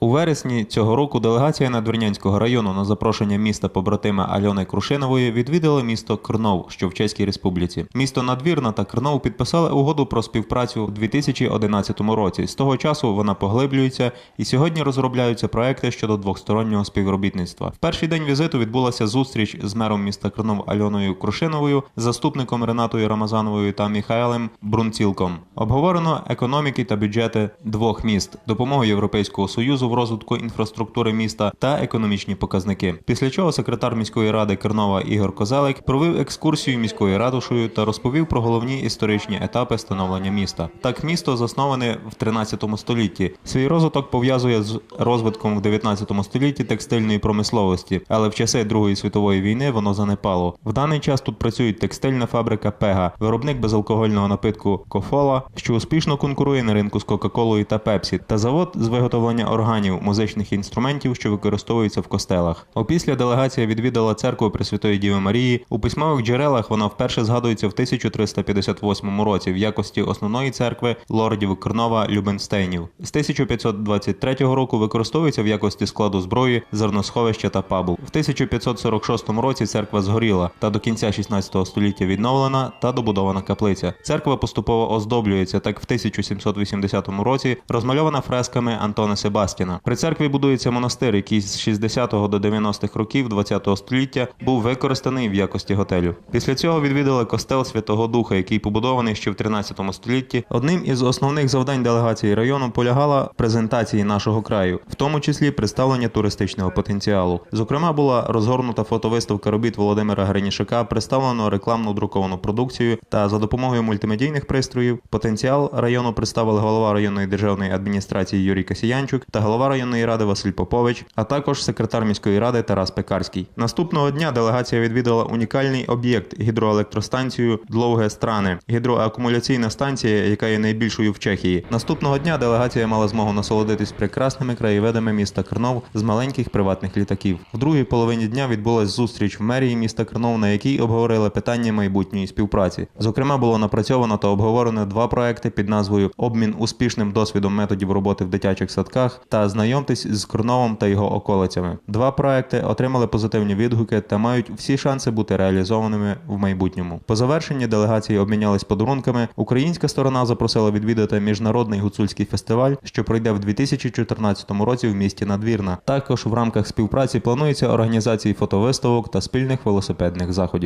У вересні цього року делегація Надвірнянського району на запрошення міста побратима Альони Крушинової відвідала місто Крнов, що в Чеській Республіці. Місто Надвірна та Крнов підписали угоду про співпрацю у 2011 році. З того часу вона поглиблюється і сьогодні розробляються проекти щодо двостороннього співробітництва. В перший день візиту відбулася зустріч з мером міста Крнов Альоною Крушиновою, заступником Ренатою Рамазановою та Міхайлем Брунцілком. Обговорено економіки та бюджети двох міст, допомогу Європейського союзу в розвитку інфраструктури міста та економічні показники. Після чого секретар міської ради Кернова Ігор Козелик провів екскурсію міською ратушею та розповів про головні історичні етапи становлення міста. Так, місто засноване в 13 столітті. Свій розвиток пов'язує з розвитком в 19 столітті текстильної промисловості, але в часи Другої світової війни воно занепало. В даний час тут працюють текстильна фабрика Пега, виробник безалкогольного напитку Кофола, що успішно конкурує на ринку з Кока-Колою та Пепсі, та завод з виготовлення органів музичних інструментів, що використовуються в костелах. Опісля делегація відвідала церкву Пресвятої Діви Марії. У письмових джерелах вона вперше згадується в 1358 році в якості основної церкви лордів Крнова Любенстейнів. З 1523 року використовується в якості складу зброї, зерносховища та пабу. В 1546 році церква згоріла та до кінця 16 століття відновлена та добудована каплиця. Церква поступово оздоблюється, так в 1780 році розмальована фресками Антона Себастіна. При церкві будується монастир, який з 60 до 90-х років 20 століття був використаний в якості готелю. Після цього відвідали костел Святого Духа, який побудований ще в 13 столітті. Одним із основних завдань делегації району полягала презентації нашого краю, в тому числі представлення туристичного потенціалу. Зокрема, була розгорнута фотовиставка робіт Володимира Гринішака, представлено рекламну друковану продукцію та за допомогою мультимедійних пристроїв потенціал району представили голова районної державної адміністрації Юрій Касіянчук та голова районної ради Василь Попович, а також секретар міської ради Тарас Пекарський. Наступного дня делегація відвідала унікальний об'єкт гідроелектростанцію Дловге Страни, гідроакумуляційна станція, яка є найбільшою в Чехії. Наступного дня делегація мала змогу насолодитись прекрасними краєвидами міста Крнов з маленьких приватних літаків. В другій половині дня відбулась зустріч в мерії міста Крнов, на якій обговорили питання майбутньої співпраці. Зокрема, було напрацьовано та обговорено два проекти під назвою Обмін успішним досвідом методів роботи в дитячих садках та знайомтесь з Крновом та його околицями. Два проекти отримали позитивні відгуки та мають всі шанси бути реалізованими в майбутньому. По завершенні делегації обмінялись подарунками. Українська сторона запросила відвідати міжнародний гуцульський фестиваль, що пройде в 2014 році в місті Надвірна. Також в рамках співпраці планується організації фотовиставок та спільних велосипедних заходів.